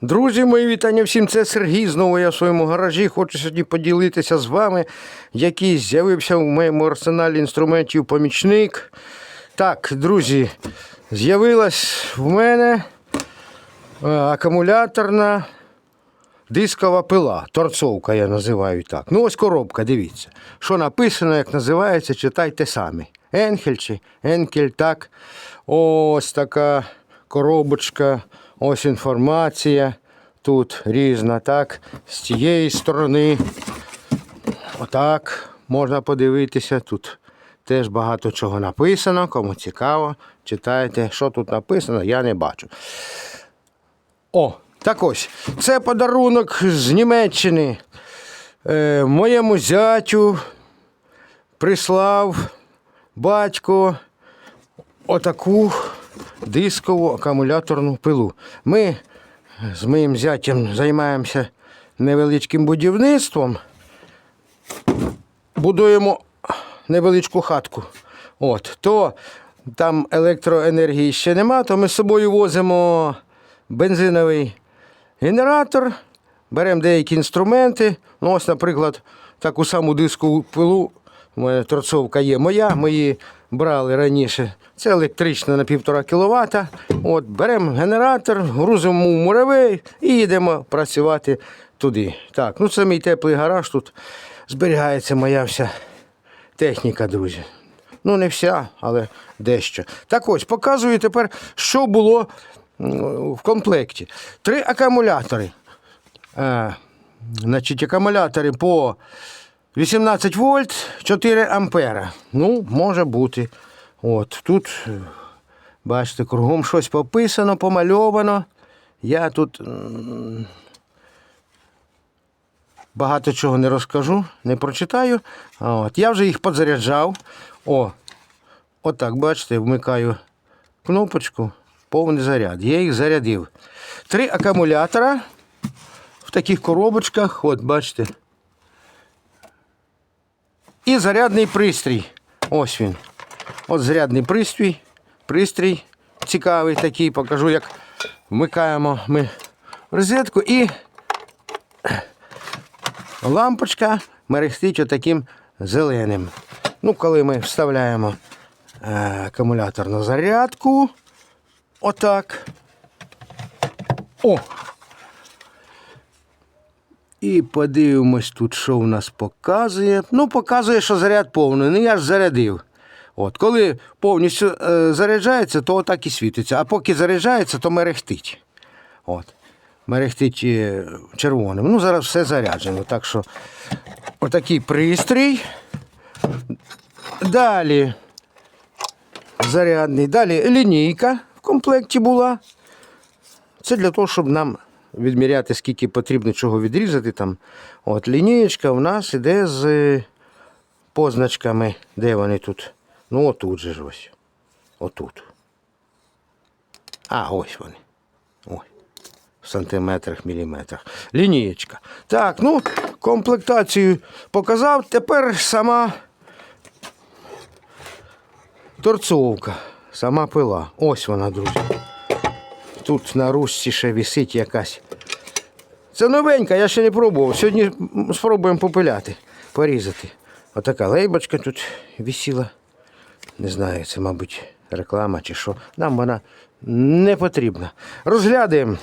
Друзі, мої вітання всім. Це Сергій. Знову я в своєму гаражі. Хочу сьогодні поділитися з вами, який з'явився в моєму арсеналі інструментів помічник. Так, друзі, з'явилась в мене е, акумуляторна дискова пила. Торцовка я називаю так. Ну, ось коробка, дивіться. Що написано, як називається, читайте самі. Енхель чи Енкель, так. Ось така коробочка, ось інформація. Тут різна, так. З цієї сторони. Отак можна подивитися. Тут теж багато чого написано. Кому цікаво, читайте, що тут написано, я не бачу. О, так ось. Це подарунок з Німеччини. Е, моєму зятю прислав батько отаку дискову акумуляторну пилу. Ми з моїм зятям займаємося невеличким будівництвом. Будуємо невеличку хатку. От, то там електроенергії ще нема, то ми з собою возимо бензиновий генератор, беремо деякі інструменти. Ну, ось, наприклад, таку саму дискову пилу. Мене торцовка є моя, ми її брали раніше. Це електрична на півтора кВт. От, беремо генератор, грузимо в муравей і їдемо працювати туди. Так, ну це мій теплий гараж. Тут зберігається моя вся техніка, друзі. Ну, не вся, але дещо. Так ось, показую тепер, що було в комплекті. Три акумулятори. Е, значить, акумулятори по 18 вольт, 4 ампера. Ну, може бути. От, тут, е, бачите, кругом щось пописано, помальовано. Я тут багато чого не розкажу, не прочитаю. От, я вже їх подзаряджав. О, отак, бачите, вмикаю кнопочку, повний заряд. Я їх зарядив. Три акумулятора в таких коробочках, от бачите. І зарядний пристрій. Ось він. От зарядний пристрій. Пристрій цікавий такий. Покажу, як вмикаємо ми розетку і лампочка мерехтить отаким зеленим. Ну, коли ми вставляємо е, акумулятор на зарядку. Отак. О! І подивимось тут, що в нас показує. Ну, показує, що заряд повний. Ну, я ж зарядив. От, коли повністю е, заряджається, то отак і світиться. А поки заряджається, то мерехтить. От. Мерехтить е, червоним. Ну, зараз все заряджено. Так що отакий пристрій. Далі зарядний. Далі лінійка в комплекті була. Це для того, щоб нам відміряти, скільки потрібно чого відрізати. Там. От лінієчка у нас іде з е, позначками. Де вони тут? Ну, отут же ж ось. Отут. А, ось вони. Ось. В сантиметрах, міліметрах. Лінієчка. Так, ну, комплектацію показав. Тепер сама торцовка, сама пила. Ось вона, друзі. Тут на ручці ще висить якась. Це новенька, я ще не пробував. Сьогодні спробуємо попиляти, порізати. Отака лейбочка тут висіла. Не знаю, це, мабуть, реклама чи що. Нам вона не потрібна. Розглядаємо.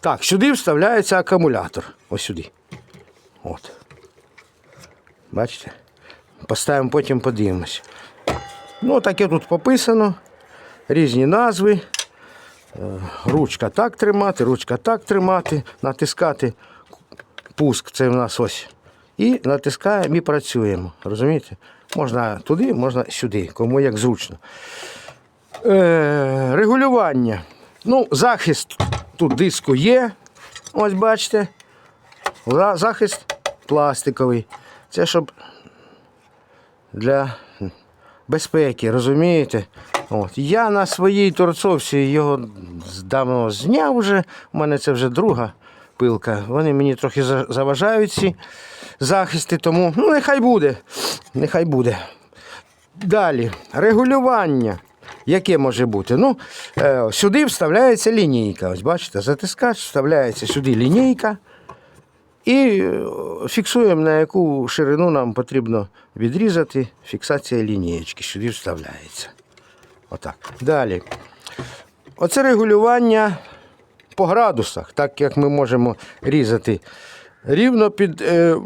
Так, сюди вставляється акумулятор. Ось сюди. От. Бачите? Поставимо потім подивимось. Ну, таке тут пописано. Різні назви. Е, Ручка так тримати, ручка так тримати, натискати. Пуск це в нас ось. І натискаємо і працюємо. Розумієте? Можна туди, можна сюди, кому як зручно. Е, регулювання. Ну, захист тут диску є. Ось бачите. Захист пластиковий. Це щоб для безпеки, розумієте? От. Я на своїй торцовці його давно зняв вже. У мене це вже друга пилка. Вони мені трохи заважають ці захисти, тому ну, нехай буде. Нехай буде. Далі, регулювання. яке може бути? Ну, е, сюди вставляється лінійка. Ось бачите, затискач, вставляється сюди лінійка. І е, фіксуємо, на яку ширину нам потрібно відрізати. Фіксація лінієчки сюди вставляється. Отак. Далі. Оце регулювання по градусах, так як ми можемо різати рівно під е,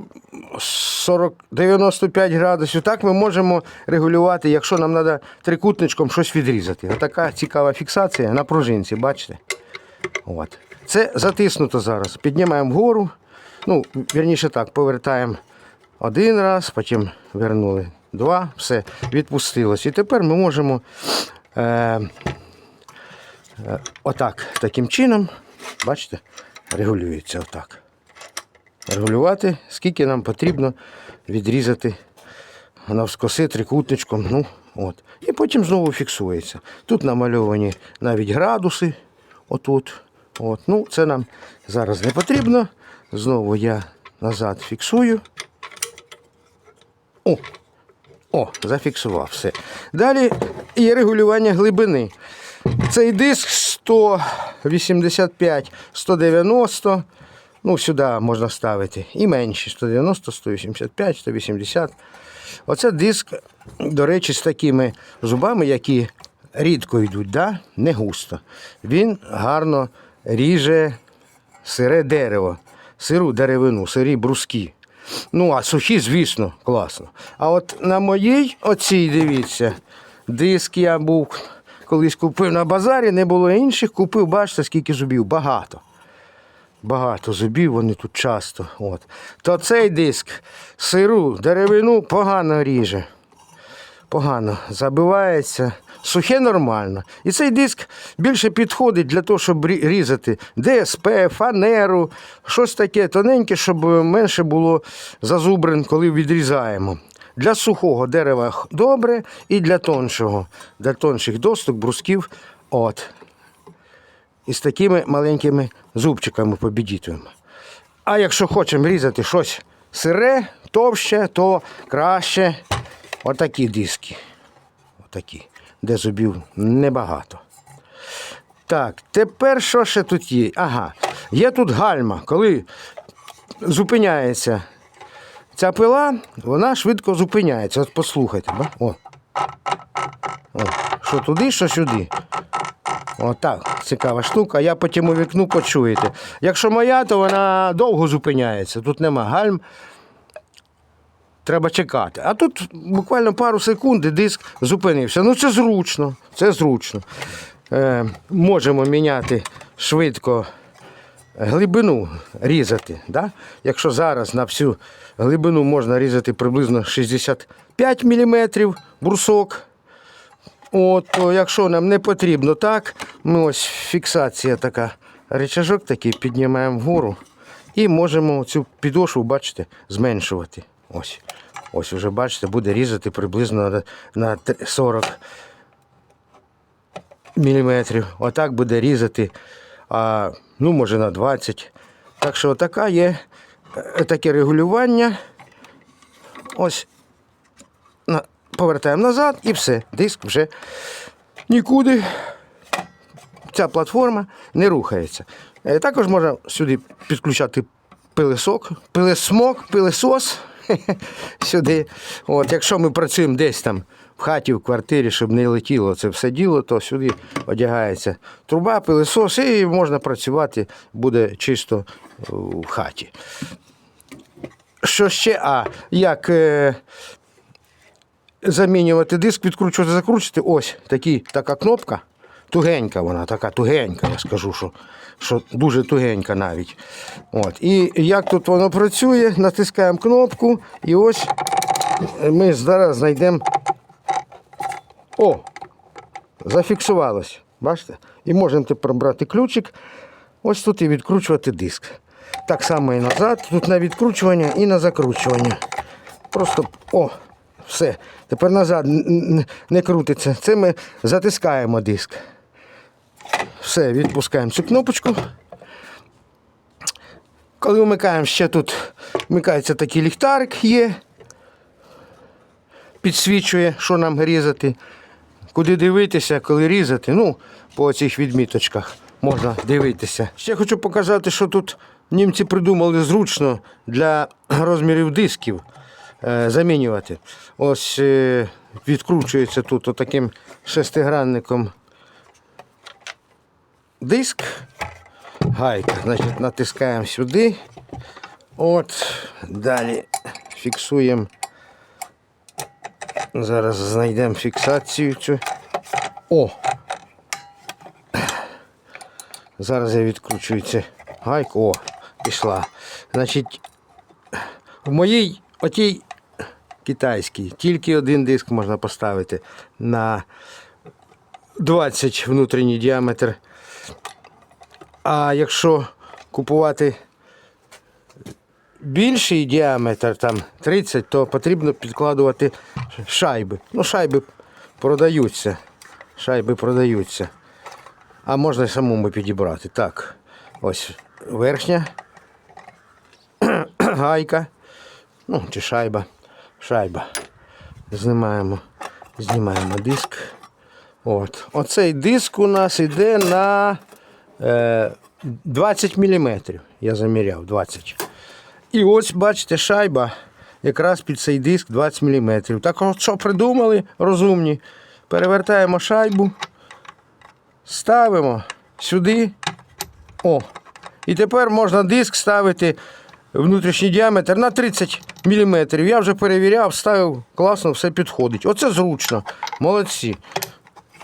40, 95 градусів, так ми можемо регулювати, якщо нам треба трикутничком щось відрізати. Отака цікава фіксація на пружинці, бачите? От. Це затиснуто зараз. Піднімаємо вгору. Ну, вірніше так, повертаємо один раз, потім вернули два, все, відпустилось. І тепер ми можемо е, е, отак, таким чином, бачите, регулюється отак. Регулювати, скільки нам потрібно відрізати навскоси трикутничком. Ну, от. І потім знову фіксується. Тут намальовані навіть градуси. Отут. От. Ну, це нам зараз не потрібно. Знову я назад фіксую. О! О, зафіксував все. Далі є регулювання глибини. Цей диск 185, 190. Ну, сюди можна ставити і менші 190, 185, 180. Оце диск, до речі, з такими зубами, які рідко йдуть, да? не густо. Він гарно ріже сире дерево, сиру деревину, сирі бруски. Ну, а сухі, звісно, класно. А от на моїй оцій, дивіться, диск я був колись купив на базарі, не було інших, купив, бачите, скільки зубів, багато. Багато зубів, вони тут часто. От. То цей диск сиру, деревину погано ріже. Погано забивається. Сухе нормально. І цей диск більше підходить для того, щоб різати ДСП, фанеру, щось таке тоненьке, щоб менше було зазубрин, коли відрізаємо. Для сухого дерева добре і для тоншого, для тонших досток, брусків. От. І з такими маленькими зубчиками побідітуємо. А якщо хочемо різати щось сире, товще, то краще отакі диски. Отакі, де зубів небагато. Так, тепер що ще тут є? Ага, є тут гальма. Коли зупиняється ця пила, вона швидко зупиняється. От послухайте. О. О. Що туди, що сюди. Отак, цікава штука. Я потім у вікну почуєте. Якщо моя, то вона довго зупиняється. Тут нема гальм. Треба чекати. А тут буквально пару секунд і диск зупинився. Ну це зручно. Це зручно. Е, можемо міняти швидко глибину різати. Да? Якщо зараз на всю глибину можна різати приблизно 65 мм брусок. От, то якщо нам не потрібно так, ми ось фіксація така, речажок такий піднімаємо вгору і можемо цю підошву, бачите, зменшувати. Ось. Ось вже бачите, буде різати приблизно на- на 40 міліметрів. Отак буде різати, а, ну, може, на 20. Так що така є е, таке регулювання. Ось повертаємо назад і все. Диск вже нікуди. Ця платформа не рухається. Е, Також можна сюди підключати пилисок, пилисмок, пилисос сюди. От, якщо ми працюємо десь там в хаті, в квартирі, щоб не летіло це все діло, то сюди одягається труба, пилисос, і можна працювати, буде чисто в хаті. Що ще? А, як е, замінювати диск, відкручувати, закручувати. Ось такі, така кнопка. Тугенька вона, така тугенька, я скажу, що, що дуже тугенька навіть. От. І як тут воно працює, натискаємо кнопку, і ось ми зараз знайдемо. О! Зафіксувалось. Бачите? І можемо тепер брати ключик, ось тут і відкручувати диск. Так само і назад, тут на відкручування і на закручування. Просто о, все. Тепер назад не крутиться. Це ми затискаємо диск. Все, відпускаємо цю кнопочку. Коли вмикаємо, ще тут вмикається такий ліхтарик є. Підсвічує, що нам різати. куди дивитися, коли різати. Ну, по цих відміточках можна дивитися. Ще хочу показати, що тут німці придумали зручно для розмірів дисків е, замінювати. Ось е, відкручується тут отаким шестигранником диск. Гайка. Значить, натискаємо сюди. От, далі фіксуємо. Зараз знайдемо фіксацію цю. О! Зараз я відкручую цю гайку. О, пішла. Значить, в моїй отій китайській тільки один диск можна поставити на 20 внутрішній діаметр. А якщо купувати більший діаметр, там 30, то потрібно підкладувати шайби. Ну, шайби продаються. Шайби продаються. А можна самому підібрати. Так, ось верхня гайка. Ну, чи шайба. Шайба. Знімаємо, знімаємо диск. От. Оцей диск у нас йде на 20 мм. Я заміряв 20. І ось, бачите, шайба якраз під цей диск 20 мм. Так от що придумали розумні. Перевертаємо шайбу, ставимо сюди. О. І тепер можна диск ставити внутрішній діаметр на 30 мм. Я вже перевіряв, ставив, класно, все підходить. Оце зручно. Молодці.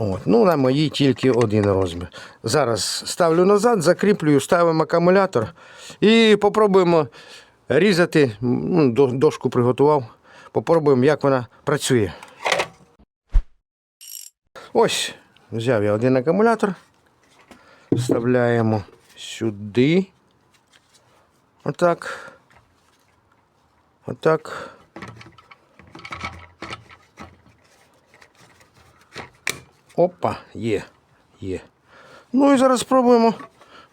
От. Ну, на моїй тільки один розмір. Зараз ставлю назад, закріплюю, ставимо акумулятор і попробуємо різати. Ну, дошку приготував. Попробуємо, як вона працює. Ось, взяв я один акумулятор. Вставляємо сюди. Отак. Отак. Опа, є, є. Ну і зараз спробуємо.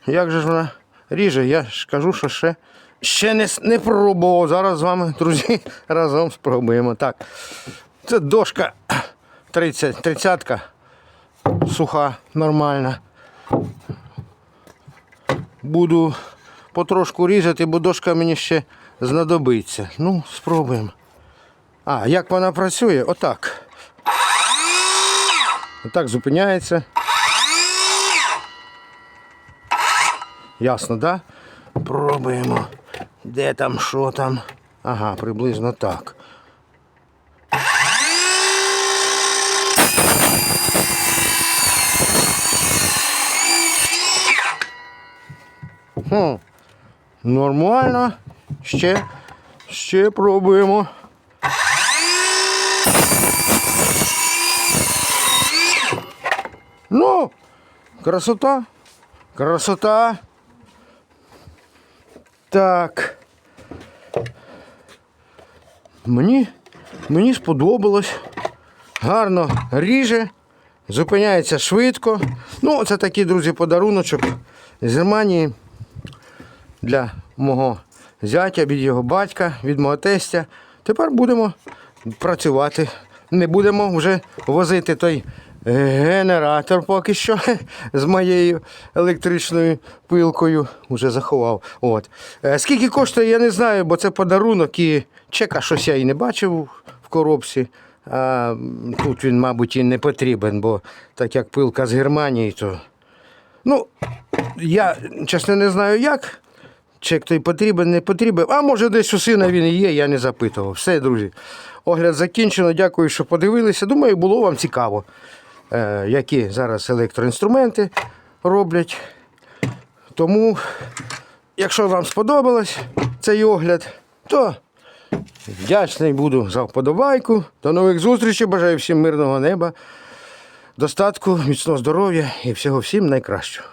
Як же ж вона ріже? Я ж кажу, що ще, ще не, не пробував. Зараз з вами, друзі, разом спробуємо. Так. Це дошка 30, 30 суха, нормальна. Буду потрошку різати, бо дошка мені ще знадобиться. Ну, спробуємо. А, як вона працює? Отак. Отак зупиняється. Ясно, да? Пробуємо. Де там, що там? Ага, приблизно так. Хм. Нормально. Ще, ще пробуємо. Ну, красота. Красота. Так. Мені, мені сподобалось. Гарно ріже, зупиняється швидко. Ну, це такий, друзі, подаруночок з Германії для мого зятя, від його батька, від мого тестя. Тепер будемо працювати. Не будемо вже возити той генератор поки що з моєю електричною пилкою. Уже заховав. От. Е, Скільки коштує, я не знаю, бо це подарунок і чека щось я і не бачив в коробці. А тут він, мабуть, і не потрібен, бо так як пилка з Германії, то. Ну, я чесно не знаю як. Чек той потрібен, не потрібен. А може десь у сина він і є, я не запитував. Все, друзі. Огляд закінчено. Дякую, що подивилися. Думаю, було вам цікаво, е, які зараз електроінструменти роблять. Тому, якщо вам сподобалось цей огляд, то вдячний буду за вподобайку. До нових зустрічей. Бажаю всім мирного неба, достатку, міцного здоров'я і всього всім найкращого.